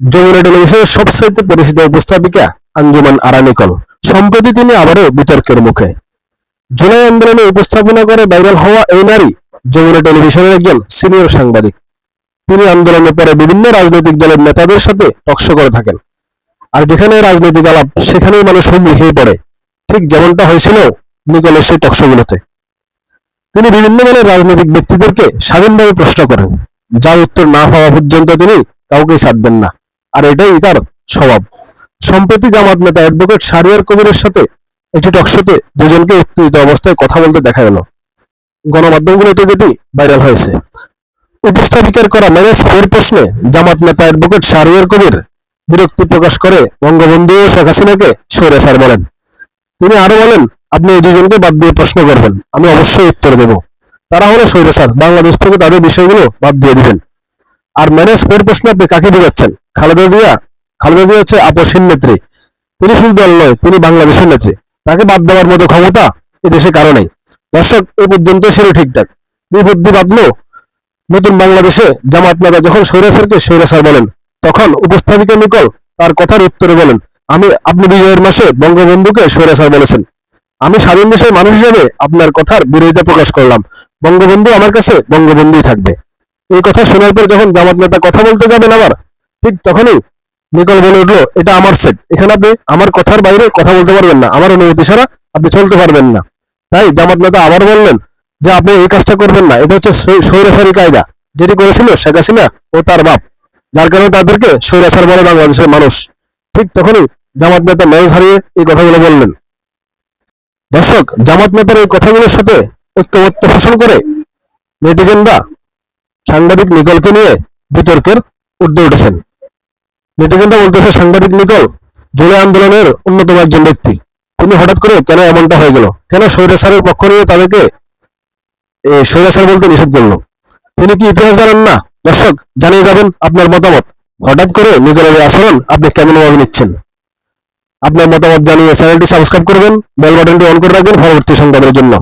যমুনা টেলিভিশনের সবচাইতে পরিচিত উপস্থাপিকা আঞ্জুমান আরা নিকল সম্প্রতি তিনি আবারও বিতর্কের মুখে। জুলাই আন্দোলনে উপস্থাপনা করে ভাইরাল হওয়া এই নারী যমুনা টেলিভিশনের একজন সিনিয়র সাংবাদিক। তিনি আন্দোলনের পরে বিভিন্ন রাজনৈতিক দলের নেতাদের সাথে টকশো করে থাকেন। আর যেখানে রাজনৈতিক আলাপ, সেখানেই মানুষ হুমড়ি পড়ে। ঠিক যেমনটা হয়েছিল নিকলের সেই টকশোগুলোতে তিনি বিভিন্ন দলের রাজনৈতিক ব্যক্তিদেরকে স্বাধীনভাবে প্রশ্ন করেন। যার উত্তর না হওয়া পর্যন্ত তিনি কাউকে ছাড় দেন না। আর এটাই তার স্বভাব। সম্প্রতি জামাত নেতা অ্যাডভোকেট শারিয়ার কবিরের সাথে একটি টকশোতে দুজনকে উত্তেজিত অবস্থায় কথা বলতে দেখা গেল। গণমাধ্যমগুলোতে যেটি ভাইরাল হয়েছে। উপস্থাপিকার করা ম্যারেজ ফের প্রশ্নে জামাত নেতা অ্যাডভোকেট শারিয়ার কবির বিরক্তি প্রকাশ করে বঙ্গবন্ধু শেখ হাসিনাকে সৈরে স্যার বলেন। তিনি আরও বলেন, আপনি এই দুজনকে বাদ দিয়ে প্রশ্ন করবেন। আমি অবশ্যই উত্তর দেব। তারা হলো সৈরে স্যার। বাংলাদেশ থেকে তাদের বিষয়গুলো বাদ দিয়ে দিবেন। আর ফের প্রশ্ন আপনি কাকে বোঝাচ্ছেন? খালেদা জিয়া? খালেদা জিয়া হচ্ছে আপসীন নেত্রী। তিনি শুধু দল নয়, তিনি বাংলাদেশের নেত্রী। তাকে বাদ দেওয়ার মতো ক্ষমতা এ দেশে কারও নেই। দর্শক, এ পর্যন্ত ছিল ঠিকঠাক। বিবুদ্ধি বাদলো নতুন বাংলাদেশে জামাত নেতা যখন সৈরাসারকে সৈরাসার বলেন, তখন উপস্থাপিকা নিকল তার কথার উত্তরে বলেন, আমি আপনি বিজয়ের মাসে বঙ্গবন্ধুকে সৈরাসার বলেছেন। আমি স্বাধীন দেশের মানুষ হিসেবে আপনার কথার বিরোধিতা প্রকাশ করলাম। বঙ্গবন্ধু আমার কাছে বঙ্গবন্ধুই থাকবে। এই কথা শোনার পর যখন জামাত নেতা কথা বলতে যাবেন আবার, ঠিক তখনই নিকল বলে উঠল, এটা আমার সেট এখানে আপনি আমার কথার বাইরে কথা বলতে পারবেন না। আমার অনুমতি ছাড়া আপনি চলতে পারবেন না। তাই জামাত নেতা আবার বললেন যে, আপনি এই কাজটা করবেন না। এটা হচ্ছে সৈ- স্বৈরাচারী কায়দা। যেটি করেছিল শেখ হাসিনা ও তার বাপ। যার কারণে তাদেরকে স্বৈরাচার বলে বাংলাদেশের মানুষ। ঠিক তখনই জামাত নেতা মেজ হারিয়ে এই কথাগুলো বললেন। দর্শক, জামাত নেতার এই কথাগুলোর সাথে ঐক্যমত্য পোষণ করে নেটিজেনরা সাংবাদিক নিকলকে নিয়ে বিতর্কের ঊর্ধ্বে উঠেছেন। নেটিজেনরা বলতেছে, সাংবাদিক নিকল, জুলাই আন্দোলনের অন্যতম একজন ব্যক্তি। তিনি হঠাৎ করে কেন এমনটা হয়ে গেল? কেন স্বৈরাচারের পক্ষ নিয়ে তাদেরকে স্বৈরাচার বলতে নিষেধ করল? তিনি কি ইতিহাস জানেন না? দর্শক, জানিয়ে যাবেন আপনার মতামত। হঠাৎ করে নিকলের আচরণ আপনি কেমন ভাবে নিচ্ছেন? আপনার মতামত জানিয়ে চ্যানেলটি সাবস্ক্রাইব করবেন, বেল বাটনটি অন করে রাখবেন পরবর্তী সংবাদের জন্য।